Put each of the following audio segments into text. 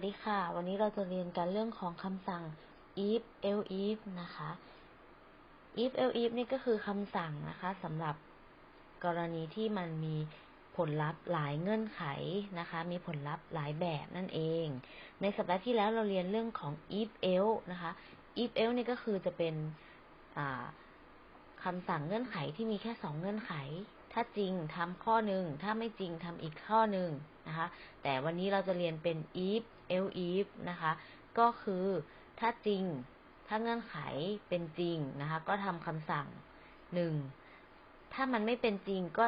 สดีค่ะ วันนี้เราจะเรียนกันเรื่องของคำสั่ง if else if นะคะ if else if นี่ก็คือคำสั่งนะคะสำหรับกรณีที่มันมีผลลัพธ์หลายเงื่อนไขนะคะ มีผลลัพธ์หลายแบบนั่นเอง ในสัปดาห์ที่แล้วเราเรียนเรื่องของ if else นะคะ if else นี่ก็คือจะเป็นคำสั่งเงื่อนไขที่มีแค่สองเงื่อนไข ถ้าจริงทำข้อหนึ่ง ถ้าไม่จริงทำอีกข้อหนึ่งนะคะ แต่วันนี้เราจะเรียนเป็น if else if นะคะ ก็คือถ้าจริง ถ้าเงื่อนไขเป็นจริงนะคะ ก็ทำคำสั่งหนึ่งถ้ามันไม่เป็นจริงก็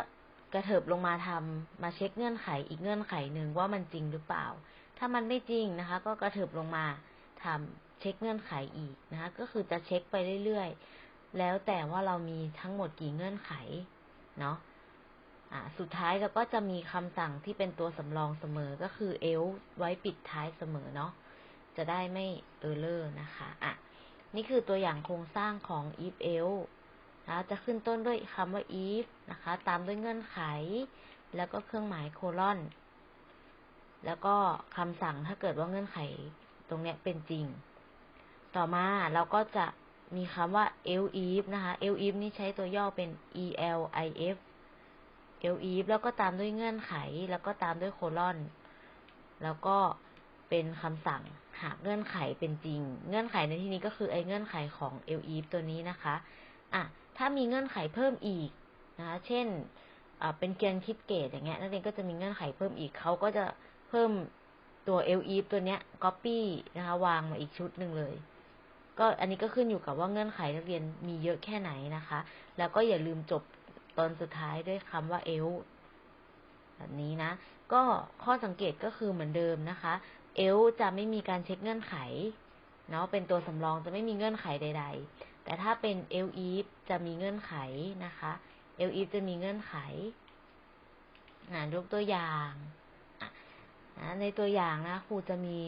กระเถิบลงมาทำมาเช็คเงื่อนไขอีกเงื่อนไขหนึ่งว่ามันจริงหรือเปล่า ถ้ามันไม่จริงนะคะ ก็กระเถิบลงมาทำเช็คเงื่อนไขอีกนะคะ ก็คือจะเช็คไปเรื่อยๆ แล้วแต่ว่าเรามีทั้งหมดกี่เงื่อนไขเนาะ อ่าสุดท้ายเราก็จะมีคำสั่งที่เป็นตัวสำรองเสมอก็คือ else ไว้ปิดท้ายเสมอเนาะจะได้ไม่ error นะคะอะนี่คือตัวอย่างโครงสร้างของ if else นะจะขึ้นต้นด้วยคำว่า if นะคะ ตามด้วยเงื่อนไข แล้วก็เครื่องหมายโคลอน แล้วก็คำสั่งถ้าเกิดว่าเงื่อนไขตรงเนี้ยเป็นจริง ต่อมาเราก็จะมีคำว่า else if นะคะ else if นี่ใช้ตัวย่อเป็น elif else if แล้วก็ตามด้วยเงื่อนไข แล้วก็ตามด้วยโคลอน แล้วก็เป็นคำสั่งหากเงื่อนไขเป็นจริง เงื่อนไขในที่นี้ก็คือไอ้เงื่อนไขของ else if ตัวนี้นะคะอะถ้ามีเงื่อนไขเพิ่มอีกนะคะเช่นเป็นเกณฑ์คิดเกรดอย่างเงี้ยนักเรียนก็จะมีเงื่อนไขเพิ่มอีกเขาก็จะเพิ่มตัว else if ตัวเนี้ย copy นะคะ วางมาอีกชุดหนึ่งเลย ก็อันนี้ก็ขึ้นอยู่กับว่าเงื่อนไขนักเรียนมีเยอะแค่ไหนนะคะ แล้วก็อย่าลืมจบ ตอนสุดท้ายด้วยคำว่า else แบบนี้นะ ก็ข้อสังเกตก็คือเหมือนเดิมนะคะ else จะไม่มีการเช็คเงื่อนไขเนาะเป็นตัวสำรองจะไม่มีเงื่อนไขใด ๆ แต่ถ้าเป็น else if จะมีเงื่อนไขนะคะ else if จะมีเงื่อนไขนะยกตัวอย่างนะในตัวอย่างนะครูจะมี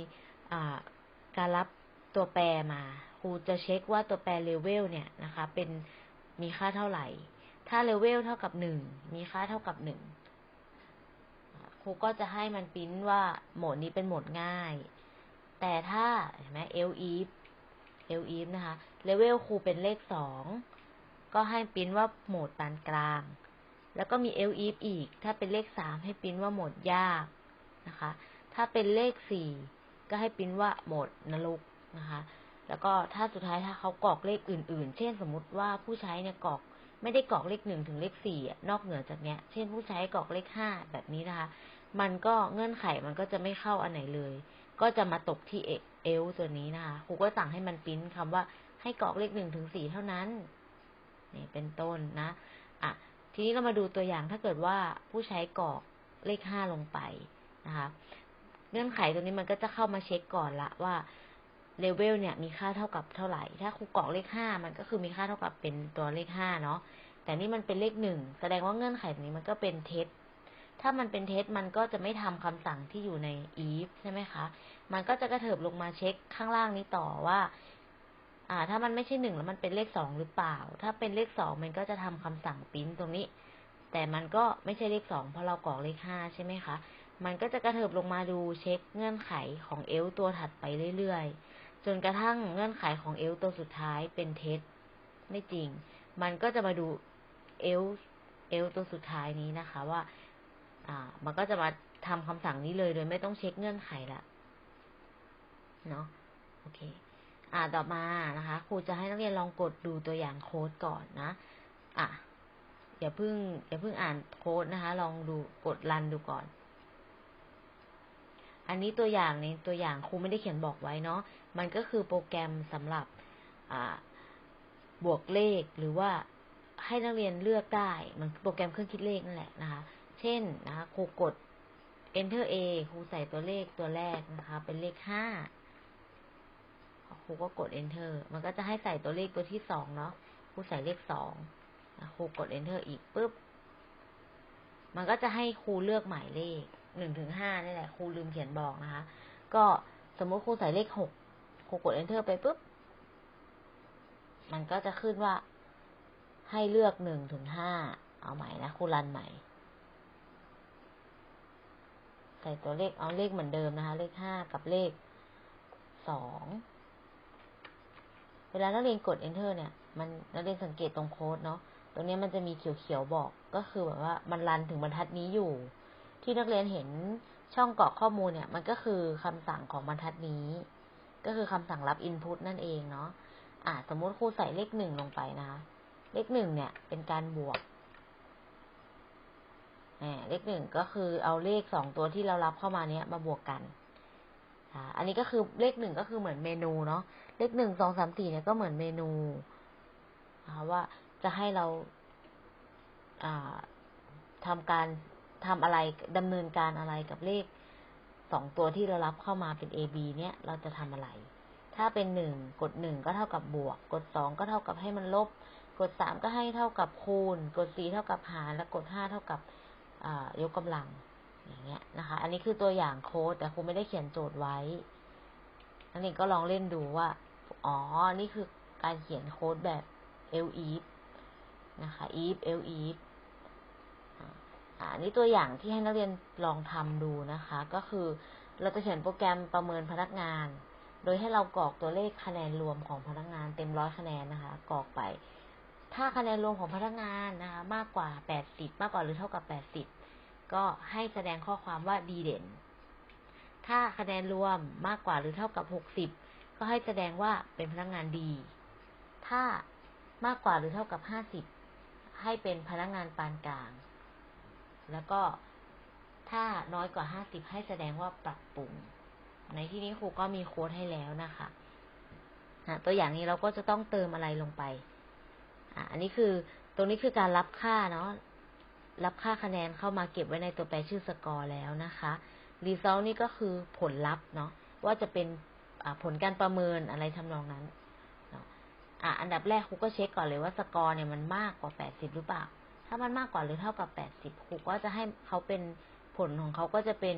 การรับตัวแปรมา ครูจะเช็คว่าตัวแปรเลเวลเนี่ยนะคะ เป็นมีค่าเท่าไหร่ ถ้าเลเวลเท่ากับหนึ่งมีค่าเท่ากับหนึ่งครูก็จะให้มันปิ้นว่าโหมดนี้เป็นโหมดง่าย แต่ถ้าเห็นไหม L if L if นะคะเลเวลครูเป็นเลขสองก็ให้ปิ้นว่าโหมดปานกลาง แล้วก็มี L if อีก ถ้าเป็นเลขสามให้ปิ้นว่าโหมดยากนะคะ ถ้าเป็นเลขสี่ก็ให้ปิ้นว่าโหมดนรกนะคะ แล้วก็ถ้าสุดท้ายถ้าเขากรอกเลขอื่น ๆ เช่นสมมติว่าผู้ใช้เนี่ยกรอก ไม่ได้กรอกเลขหนึ่งถึงเลขสี่นอกเหนือจากเนี้ย เช่นผู้ใช้กรอกเลขห้าแบบนี้นะคะ มันก็เงื่อนไขมันก็จะไม่เข้าอันไหนเลย ก็จะมาตกที่เอลตัวนี้นะคะครูก็สั่งให้มันพิมพ์คำว่าให้กรอกเลขหนึ่งถึงสี่เท่านั้นนี่เป็นต้นนะอะทีนี้เรามาดูตัวอย่างถ้าเกิดว่าผู้ใช้กรอกเลขห้าลงไปนะคะ เงื่อนไขตัวนี้มันก็จะเข้ามาเช็คก่อนละว่า เลเวลเนี่ยมีค่าเท่ากับเท่าไหร่ ถ้าครูกรอกเลขห้ามันก็คือมีค่าเท่ากับเป็นตัวเลขห้าเนาะ แต่นี่มันเป็นเลขหนึ่งแสดงว่าเงื่อนไขนี้มันก็เป็นเท็จ ถ้ามันเป็นเท็จมันก็จะไม่ทำคำสั่งที่อยู่ใน if ใช่ไหมคะ มันก็จะกระเถิบลงมาเช็คข้างล่างนี้ต่อว่า อ่า ถ้ามันไม่ใช่หนึ่งแล้วมันเป็นเลขสองหรือเปล่า ถ้าเป็นเลขสองมันก็จะทำคำสั่งปิ้นตรงนี้ แต่มันก็ไม่ใช่เลขสองเพราะเรากรอกเลขห้าใช่ไหมคะ มันก็จะกระเถิบลงมาดูเช็คเงื่อนไขของเอลตัวถัดไปเรื่อยๆ จนกระทั่งเงื่อนไขของเอลตัวสุดท้ายเป็นเท็จไม่จริง มันก็จะมาดูเอลเอลตัวสุดท้ายนี้นะคะ ว่า อ่า มันก็จะมาทำคำสั่งนี้เลยโดยไม่ต้องเช็คเงื่อนไขละเนาะโอเค อ่าต่อมานะคะ ครูจะให้นักเรียนลองกดดูตัวอย่างโค้ดก่อนนะอะอย่าเพิ่งอย่าเพิ่งอ่านโค้ดนะคะ ลองดูกดรันดูก่อน อันนี้ตัวอย่างในตัวอย่างครูไม่ได้เขียนบอกไว้เนาะ มันก็คือโปรแกรมสำหรับบวกเลขหรือว่าให้นักเรียนเลือกได้ มันโปรแกรมเครื่องคิดเลขนั่นแหละนะคะ เช่นนะคะครูกด enter a ครูใส่ตัวเลขตัวแรกนะคะ เป็นเลขห้าครูก็กด enter มันก็จะให้ใส่ตัวเลขตัวที่สองเนาะครูใส่เลขสองครูกด enter อีกปุ๊บ มันก็จะให้ครูเลือกหมายเลข หนึ่งถึงห้านี่แหละครูลืมเขียนบอกนะคะ ก็สมมติครูใส่เลขหกครูกด enter ไปปุ๊บ มันก็จะขึ้นว่าให้เลือกหนึ่งถึงห้าเอาใหม่นะครูรันใหม่ ใส่ตัวเลขเอาเลขเหมือนเดิมนะคะ เลขห้ากับเลขสองเวลานักเรียนกด enter เนี่ย มันนักเรียนสังเกตตรงโค้ดเนาะ ตรงนี้มันจะมีเขียวๆบอก ก็คือแบบว่ามันรันถึงบรรทัดนี้อยู่ ที่นักเรียนเห็นช่องกรอกข้อมูลเนี่ย มันก็คือคำสั่งของบรรทัดนี้ ก็คือคำสั่งรับ input นั่นเองเนาะอ่า สมมุติครูใส่เลขหนึ่งลงไปนะคะเลขหนึ่งเนี่ย เป็นการบวกเลขหนึ่งก็คือเอาเลขสองตัวที่เรารับเข้ามาเนี้ยมาบวกกันอันนี้ก็คือเลขหนึ่งก็คือเหมือนเมนูเนาะเลขหนึ่งสองสามสี่เนี่ยก็เหมือนเมนูว่าจะให้เราทำการ ทำอะไรดำเนินการอะไรกับเลขสองตัวที่เรารับเข้ามาเป็น A B เนี่ย เราจะทำอะไร ถ้าเป็นหนึ่งกดหนึ่งก็เท่ากับบวก กดสองก็เท่ากับให้มันลบ กดสามก็ให้เท่ากับคูณ กดสี่เท่ากับหารและกดห้าเท่ากับยกกำลัง อย่างเงี้ยนะคะ อันนี้คือตัวอย่างโค้ดแต่ครูไม่ได้เขียนโจทย์ไว้นักเรียนก็ลองเล่นดูว่า อ๋อ นี่คือการเขียนโค้ดแบบ l if นะคะ if l if อันนี้ตัวอย่างที่ให้นักเรียนลองทำดูนะคะ ก็คือเราจะเขียนโปรแกรมประเมินพนักงาน โดยให้เรากรอกตัวเลขคะแนนรวมของพนักงานเต็มร้อยคะแนนนะคะ กรอกไป ถ้าคะแนนรวมของพนักงานนะคะ มากกว่าแปดสิบมากกว่าหรือเท่ากับแปดสิบก็ให้แสดงข้อความว่าดีเด่น ถ้าคะแนนรวมมากกว่าหรือเท่ากับหกสิบก็ให้แสดงว่าเป็นพนักงานดี ถ้ามากกว่าหรือเท่ากับห้าสิบให้เป็นพนักงานปานกลาง แล้วก็ถ้าน้อยกว่าห้าสิบให้แสดงว่าปรับปรุง ในที่นี้ครูก็มีโค้ดให้แล้วนะคะตัวอย่างนี้เราก็จะต้องเติมอะไรลงไปอันนี้คือตรงนี้คือการรับค่าเนาะ รับค่าคะแนนเข้ามาเก็บไว้ในตัวแปรชื่อสกอร์แล้วนะคะ result นี่ก็คือผลลัพธ์เนาะว่าจะเป็นผลการประเมินอะไรทำนองนั้นอะอันดับแรกครูก็เช็คก่อนเลยว่าสกอร์เนี่ยมันมากกว่าแปดสิบหรือเปล่า ถ้ามันมากกว่าหรือเท่ากับแปดสิบครูก็จะให้เขาเป็นผลของเขาก็จะเป็น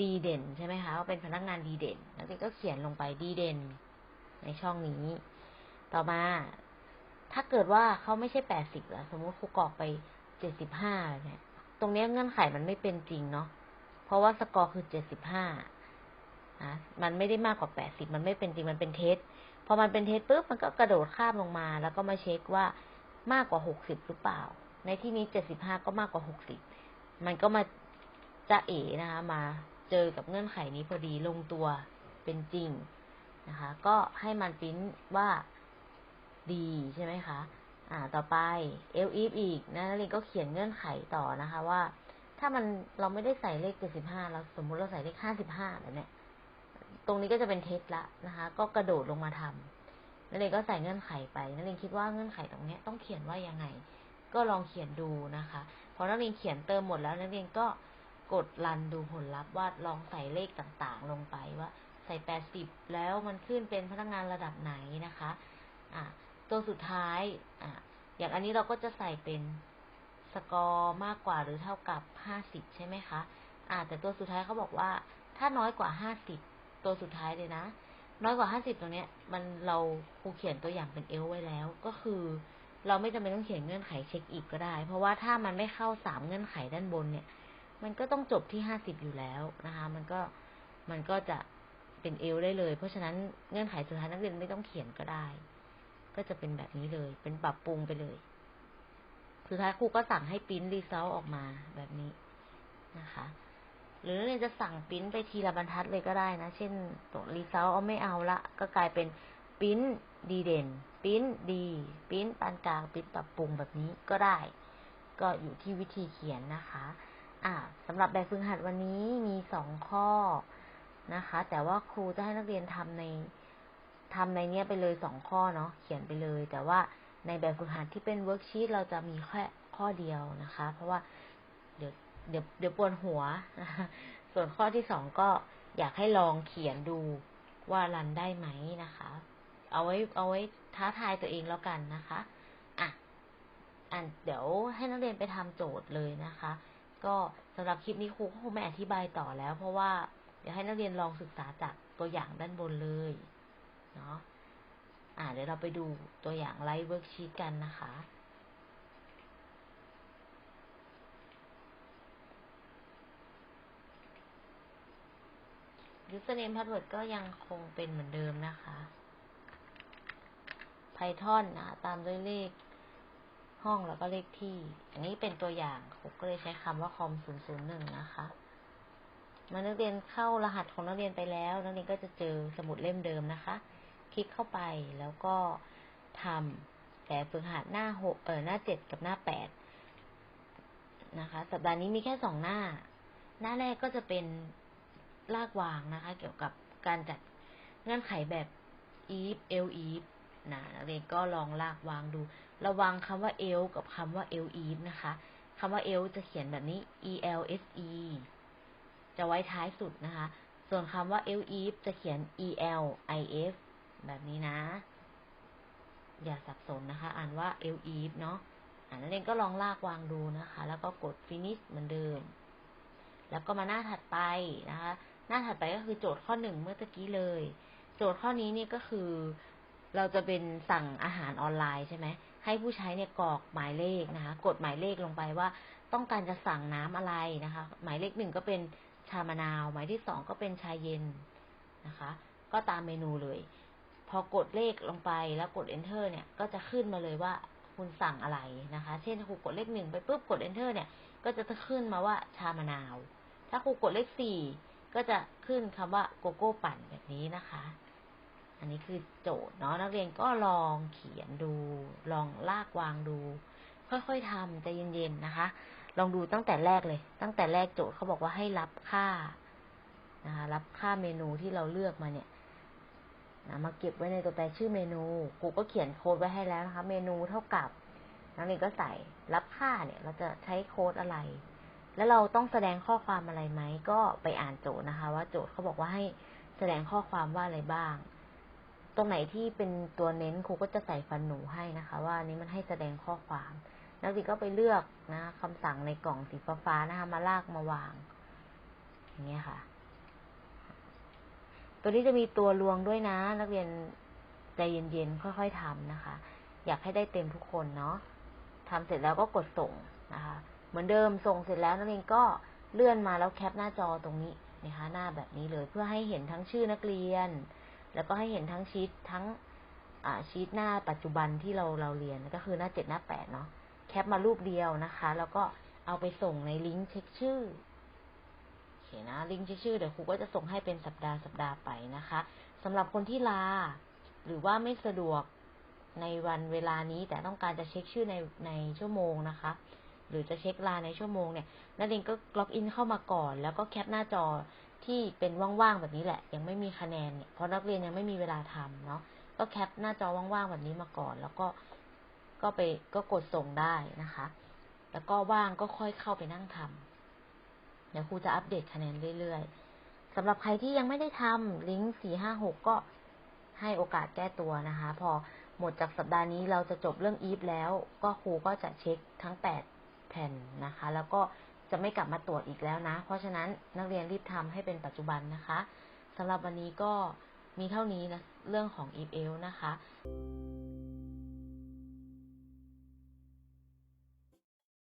ดีเด่นใช่ไหมคะเขาเป็นพนักงานดีเด่นแล้วก็เขียนลงไปดีเด่น ในช่องนี้ ต่อมา ถ้าเกิดว่าเขาไม่ใช่แปดสิบแล้วสมมติครูกรอกไปเจ็ดสิบห้าเนี่ย ตรงนี้เงื่อนไขมันไม่เป็นจริงเนาะ เพราะว่าสกอร์คือเจ็ดสิบห้านะมันไม่ได้มากกว่าแปดสิบมันไม่เป็นจริง มันเป็นเท็จพอมันเป็นเท็จปุ๊บ มันก็กระโดดข้ามลงมา แล้วก็มาเช็คว่ามากกว่าหกสิบหรือเปล่า ในที่นี้เจ็ดสิบห้าก็มากกว่าหกสิบมันก็มาจะเอ๋นะคะ มาเจอกับเงื่อนไขนี้พอดีลงตัวเป็นจริงนะคะ ก็ให้มันพิมพ์ว่าดีใช่ไหมคะ อ่า ต่อไปเอลอีฟอีกนะนักเรียนก็เขียนเงื่อนไขต่อนะคะว่า ถ้ามันเราไม่ได้ใส่เลขเจ็ดสิบห้าเราสมมุติเราใส่เลขห้าสิบห้าแบบเนี้ยตรงนี้ก็จะเป็นเท็จละนะคะ ก็กระโดดลงมาทำนักเรียนก็ใส่เงื่อนไขไปนักเรียนคิดว่าเงื่อนไขตรงนี้ต้องเขียนว่ายังไง ก็ลองเขียนดูนะคะพอนักเรียนเขียนเติมหมดแล้วนักเรียนก็กดรันดูผลลัพธ์ว่าลองใส่เลขต่างๆ ลงไปว่าใส่แปดสิบแล้วมันขึ้นเป็นพนักงานระดับไหนนะคะอะตัวสุดท้ายอะอย่างอันนี้เราก็จะใส่เป็นสกอร์มากกว่าหรือเท่ากับห้าสิบใช่ไหมคะอ่าแต่ตัวสุดท้ายเขาบอกว่า ถ้าน้อยกว่าห้าสิบตัวสุดท้ายเลยนะ น้อยกว่าห้าสิบตรงเนี้ย มันเราครูเขียนตัวอย่างเป็นเอลไว้แล้ว ก็คือ เราไม่จำเป็นต้องเขียนเงื่อนไขเช็คอีกก็ได้ เพราะว่าถ้ามันไม่เข้าสามเงื่อนไขด้านบนเนี่ย มันก็ต้องจบที่ห้าสิบอยู่แล้วนะคะ มันก็มันก็จะเป็นเอลได้เลย เพราะฉะนั้นเงื่อนไขสุดท้ายนักเรียนไม่ต้องเขียนก็ได้ ก็จะเป็นแบบนี้เลย เป็นปรับปรุงไปเลย สุดท้ายครูก็สั่งให้ปิ้นรีเซลออกมาแบบนี้นะคะ หรือนักเรียนจะสั่งปิ้นไปทีละบรรทัดเลยก็ได้นะ เช่นตัวรีเซลเอาไม่เอาละ ก็กลายเป็นปิ้นดีเด่น ปิ้นดีปิ้นปานกลางปิ้นปรับปรุงแบบนี้ก็ได้ ก็อยู่ที่วิธีเขียนนะคะอ่าสำหรับแบบฝึกหัดวันนี้มีสองข้อนะคะ แต่ว่าครูจะให้นักเรียนทำในทำในเนี้ยไปเลยสองข้อเนาะเขียนไปเลย แต่ว่าในแบบฝึกหัดที่เป็นเวิร์กชีตเราจะมีแค่ข้อเดียวนะคะ เพราะว่าเดี๋ยวเดี๋ยวเดี๋ยวปวดหัวส่วนข้อที่สองก็อยากให้ลองเขียนดูว่ารันได้ไหมนะคะ เอาไว้เอาไว้ท้าทายตัวเองแล้วกันนะคะอะอันเดี๋ยวให้นักเรียนไปทำโจทย์เลยนะคะ ก็สำหรับคลิปนี้ครูก็คงไม่อธิบายต่อแล้ว เพราะว่าเดี๋ยวให้นักเรียนลองศึกษาจากตัวอย่างด้านบนเลยเนาะอ่าเดี๋ยวเราไปดูตัวอย่างไลฟ์เวิร์กชีตกันนะคะ username password ก็ยังคงเป็นเหมือนเดิมนะคะ Python นะตามด้วยเลขห้องแล้วก็เลขที่ อันนี้เป็นตัวอย่างครูก็เลยใช้คำว่า com 001 นะคะเมื่อนักเรียนเข้ารหัสของนักเรียนไปแล้ว นักเรียนก็จะเจอสมุดเล่มเดิมนะคะ คลิกเข้าไปแล้วก็ทำแต่ฝึกหัดหน้าหกเออหน้าเจ็ดกับหน้าแปดนะคะ สัปดาห์นี้มีแค่สองหน้า หน้าแรกก็จะเป็นลากวางนะคะ เกี่ยวกับการจัดเงื่อนไขแบบ if else if นะนักเรียนก็ลองลากวางดู ระวังคำว่า l กับคำว่า else if นะคะคำว่า l จะเขียนแบบนี้ e l s e จะไว้ท้ายสุดนะคะ ส่วนคำว่า else if จะเขียน e l i f แบบนี้นะ อย่าสับสนนะคะ อ่านว่า else if เนาะอ่านักเรียนก็ลองลากวางดูนะคะ แล้วก็กด finish เหมือนเดิม แล้วก็มาหน้าถัดไปนะคะ หน้าถัดไปก็คือโจทย์ข้อหนึ่งเมื่อตะกี้เลย โจทย์ข้อนี้นี่ก็คือ เราจะเป็นสั่งอาหารออนไลน์ใช่ไหมให้ผู้ใช้เนี่ยกรอกหมายเลขนะคะ กดหมายเลขลงไปว่า ต้องการจะสั่งน้ำอะไรนะคะ หมายเลขหนึ่งก็เป็นชามะนาว หมายที่สองก็เป็นชาเย็นนะคะ ก็ตามเมนูเลย พอกดเลขลงไปแล้วกด enter เนี่ยก็จะขึ้นมาเลยว่าคุณสั่งอะไรนะคะ เช่นครูกดเลขหนึ่งไปปุ๊บกด enter เนี่ย ก็จะขึ้นมาว่าชามะนาว ถ้าครูกดเลขสี่ก็จะขึ้นคำว่าโกโก้ปั่นแบบนี้นะคะ อันนี้คือโจทย์เนาะนักเรียนก็ลองเขียนดู ลองลากวางดู ค่อยๆทำใจเย็นๆนะคะ ลองดูตั้งแต่แรกเลย ตั้งแต่แรกโจทย์เขาบอกว่าให้รับค่านะคะรับค่าเมนูที่เราเลือกมาเนี่ยนะมาเก็บไว้ในตัวแปรชื่อเมนูครูก็เขียนโค้ดไว้ให้แล้วนะคะ เมนูเท่ากับนักเรียนก็ใส่รับค่าเนี่ย เราจะใช้โค้ดอะไร แล้วเราต้องแสดงข้อความอะไรไหม ก็ไปอ่านโจทย์นะคะ ว่าโจทย์เขาบอกว่าให้แสดงข้อความว่าอะไรบ้าง ตรงไหนที่เป็นตัวเน้นครูก็จะใส่ฟันหนูให้นะคะ ว่านนี้มันให้แสดงข้อความ นักเรียนก็ไปเลือกนะคำสั่งในกล่องสีฟ้าๆนะคะ มาลากมาวาง อย่างเงี้ยค่ะ ตัวนี้จะมีตัวลวงด้วยนะ นักเรียนใจเย็นๆค่อยๆทำนะคะ อยากให้ได้เต็มทุกคนเนาะทำเสร็จแล้วก็กดส่งนะคะ เหมือนเดิมส่งเสร็จแล้วนักเรียนก็เลื่อนมาแล้วแคปหน้าจอตรงนี้นะคะ หน้าแบบนี้เลยเพื่อให้เห็นทั้งชื่อนักเรียน แล้วก็ให้เห็นทั้งชีตทั้งอ่าชีตหน้าปัจจุบันที่เราเราเรียนก็คือหน้าเจ็ดหน้าแปดเนาะแคปมารูปเดียวนะคะ แล้วก็เอาไปส่งในลิงก์เช็คชื่อโอเคนะลิงก์เช็คชื่อเดี๋ยวครูก็จะส่งให้เป็นสัปดาห์สัปดาห์ไปนะคะสำหรับคนที่ลา หรือว่าไม่สะดวกในวันเวลานี้แต่ต้องการจะเช็คชื่อในในชั่วโมงนะคะ หรือจะเช็คลาในชั่วโมงเนี่ยนักเรียนก็ล็อกอินเข้ามาก่อน แล้วก็แคปหน้าจอ ที่เป็นว่างๆแบบนี้แหละ ยังไม่มีคะแนนเนี่ยเพราะนักเรียนยังไม่มีเวลาทำเนาะก็แคปหน้าจอว่างๆแบบนี้มาก่อน แล้วก็ก็ไปก็กดส่งได้นะคะ แล้วก็ว่างก็ค่อยเข้าไปนั่งทำเดี๋ยวครูจะอัปเดตคะแนนเรื่อยๆสำหรับใครที่ยังไม่ได้ทำลิงก์สี่ห้าหกก็ให้โอกาสแก้ตัวนะคะ พอหมดจากสัปดาห์นี้เราจะจบเรื่องอีฟแล้ว ก็ครูก็จะเช็คทั้งแปดแผ่นนะคะ แล้วก็ จะไม่กลับมาตรวจอีกแล้วนะ เพราะฉะนั้นนักเรียนรีบทำให้เป็นปัจจุบันนะคะสำหรับวันนี้ก็มีเท่านี้นะเรื่องของ if else นะคะ